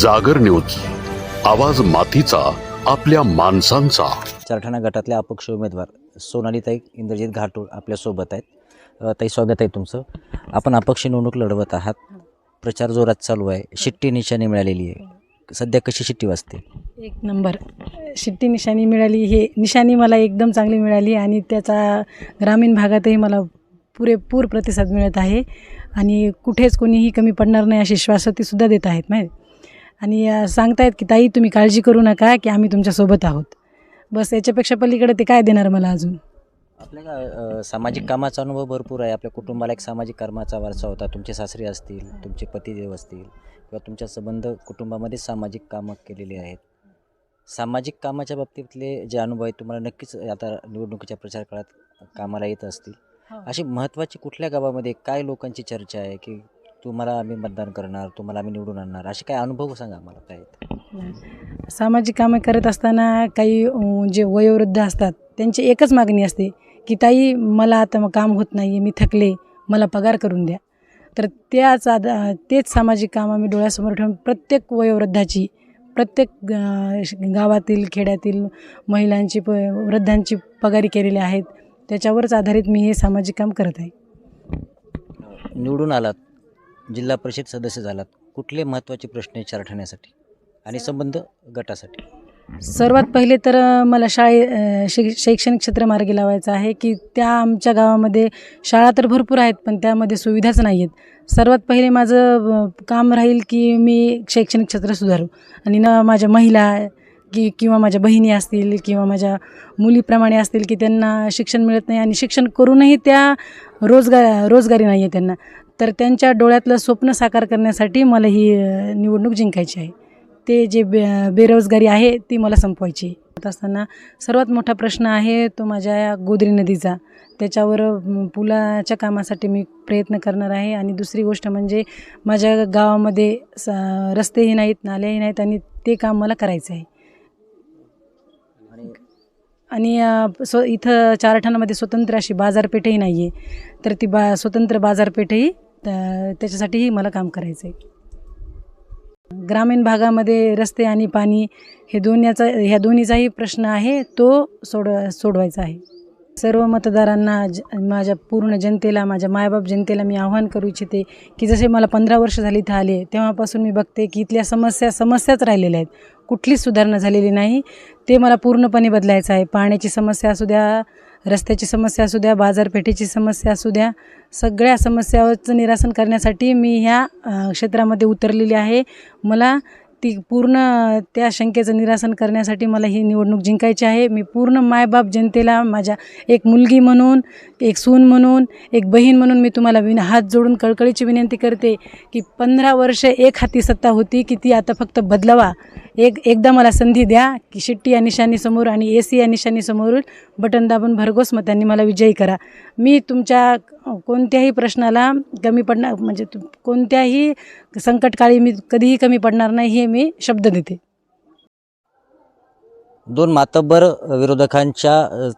जागर न्यूज. आवाज मातीचा आपल्या माणसांचा. चारठाणा गटातल्या अपक्ष उमेदवार सोनालीताई इंद्रजित घाटोळ आपल्यासोबत आहेत. ताई स्वागत आहे तुमचं. आपण अपक्ष निवडणूक लढवत आहात. प्रचार जोरात चालू आहे. शिट्टी निशाणी मिळालेली आहे. सध्या कशी शिट्टी वाजते? एक नंबर. शिट्टी निशाणी मिळाली. हे निशाणी मला एकदम चांगली मिळाली आणि त्याचा ग्रामीण भागातही मला पुरेपूर प्रतिसाद मिळत आहे. आणि कुठेच कोणीही कमी पडणार नाही अशी श्वासतीसुद्धा देत आहेत माहीत? आणि सांगतायत की ताई तुम्ही काळजी करू नका की आम्ही तुमच्यासोबत आहोत. बस याच्यापेक्षा पलीकडे ते काय देणार मला अजून? आपल्या सामाजिक कामाचा अनुभव भरपूर आहे. आपल्या कुटुंबाला एक सामाजिक कर्माचा वारसा होता. तुमचे सासरे असतील तुमचे पतिदेव असतील किंवा तुमच्या संबंध कुटुंबामध्ये सामाजिक कामं केलेली आहेत. सामाजिक कामाच्या बाबतीतले जे अनुभव आहेत तुम्हाला नक्कीच आता निवडणुकीच्या प्रचार काळात कामाला येत असतील. अशी महत्त्वाची कुठल्या गावामध्ये काय लोकांची चर्चा आहे की तुम्हाला आम्ही मतदान करणार तुम्हाला आम्ही निवडून आणणार असे काय अनुभव सांगा मला काय? सामाजिक कामे करत असताना काही जे वयोवृद्ध असतात त्यांची एकच मागणी असते की ताई मला आता मग काम होत नाही मी थकले मला पगार करून द्या. तर त्याच आद तेच सामाजिक काम आम्ही डोळ्यासमोर ठेवून प्रत्येक वयोवृद्धाची प्रत्येक गावातील खेड्यातील महिलांची प वृद्धांची पगारी केलेली आहेत त्याच्यावरच आधारित मी हे सामाजिक काम करत आहे. निवडून आलात. जिल्हा परिषद सदस्य झालात. कुठले महत्त्वाचे प्रश्न विचार ठेवण्यासाठी आणि संबंध गटासाठी? सर्वात पहिले तर मला शाळे शै शैक्षणिक क्षेत्र मार्गी लावायचं आहे की त्या आमच्या गावामध्ये शाळा तर भरपूर आहेत पण त्यामध्ये सुविधाच नाही आहेत सर्वात पहिले माझं काम राहील की मी शैक्षणिक क्षेत्र सुधारू. आणि न माझ्या महिला की किंवा माझ्या बहिणी असतील किंवा माझ्या मुलीप्रमाणे असतील की त्यांना शिक्षण मिळत नाही आणि शिक्षण करूनही त्या रोजगार रोजगारी नाही आहे त्यांना. तर त्यांच्या डोळ्यातलं स्वप्न साकार करण्यासाठी मला ही निवडणूक जिंकायची आहे. ते जे बे बेरोजगारी आहे ती मला संपवायची होत असताना सर्वात मोठा प्रश्न आहे तो माझ्या गोदरी नदीचा. त्याच्यावर पुलाच्या कामासाठी मी प्रयत्न करणार आहे. आणि दुसरी गोष्ट म्हणजे माझ्या गावामध्ये स रस्तेही नाहीत नाल्याही नाहीत आणि ते काम मला करायचं आहे. आणि स्व इथं चारठाणामध्ये स्वतंत्र अशी बाजारपेठही नाही आहे तर ती बा स्वतंत्र बाजारपेठही त- त्याच्यासाठीही मला काम करायचं आहे ग्रामीण भागामध्ये रस्ते आणि पाणी हे दोन्हीचा ह्या दोन्हीचाही प्रश्न आहे तो सोड सोडवायचा आहे. सर्व मतदारांना ज माझ्या पूर्ण जनतेला माझ्या मायबाप जनतेला मी आव्हान करू इच्छिते की जसे मला पंधरा वर्ष झाली इथं आले तेव्हापासून मी बघते की इथल्या समस्या समस्याच राहिलेल्या आहेत. कुठलीच सुधारणा झालेली नाही. ते मला पूर्णपणे बदलायचं आहे. पाण्याची समस्या असू द्या रस्त्याची समस्या असू द्या बाजारपेठेची समस्या असू द्या सगळ्या समस्याचं निरासन करण्यासाठी मी ह्या क्षेत्रामध्ये उतरलेली आहे. मला ती पूर्ण त्या शंकेचं निरासन करण्यासाठी मला ही निवडणूक जिंकायची आहे. मी पूर्ण मायबाप जनतेला माझ्या एक मुलगी म्हणून एक सून म्हणून एक बहीण म्हणून मी तुम्हाला विन हात जोडून कळकळीची विनंती करते की पंधरा वर्ष एक हाती सत्ता होती की ती आता फक्त बदलावा. एक एकदा मला संधी द्या की शिट्टी या निशाणीसमोर आणि ए सी या निशाणीसमोर बटन दाबून भरघोस मतांनी मला विजयी करा. मी तुमच्या हो, कोणत्याही प्रश्नाला कमी पडणार म्हणजे कोणत्याही संकटकाळी मी कधीही कमी पडणार नाही हे मी शब्द देते. दोन मातब्बर विरोधकांच्या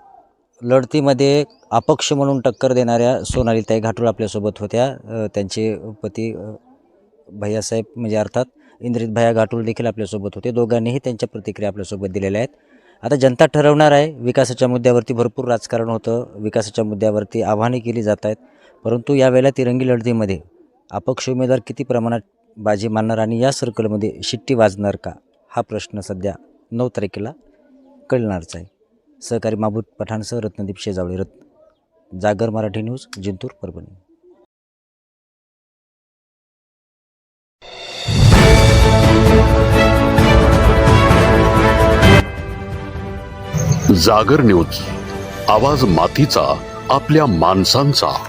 लढतीमध्ये अपक्ष म्हणून टक्कर देणाऱ्या सोनालीताई घाटोळ आपल्यासोबत होत्या. त्यांचे पती भैयासाहेब म्हणजे अर्थात इंद्रित भैया घाटोळ देखील आपल्यासोबत होते. दोघांनीही त्यांच्या प्रतिक्रिया आपल्यासोबत दिलेल्या आहेत. आता जनता ठरवणार आहे. विकासाच्या मुद्द्यावरती भरपूर राजकारण होतं. विकासाच्या मुद्द्यावरती आव्हाने केली जात आहेत. परंतु यावेळेला तिरंगी लढतीमध्ये अपक्ष उमेदवार किती प्रमाणात बाजी मारणार आणि या सर्कलमध्ये शिट्टी वाजणार का? हा प्रश्न सध्या नऊ तारखेला कळणारच आहे. सहकारी माबूद पठाणसह रत्नदीप शेजावळे रत् जागर मराठी न्यूज जिंतूर परभणी. जागर न्यूज. आवाज मातीचा आपल्या माणसांचा.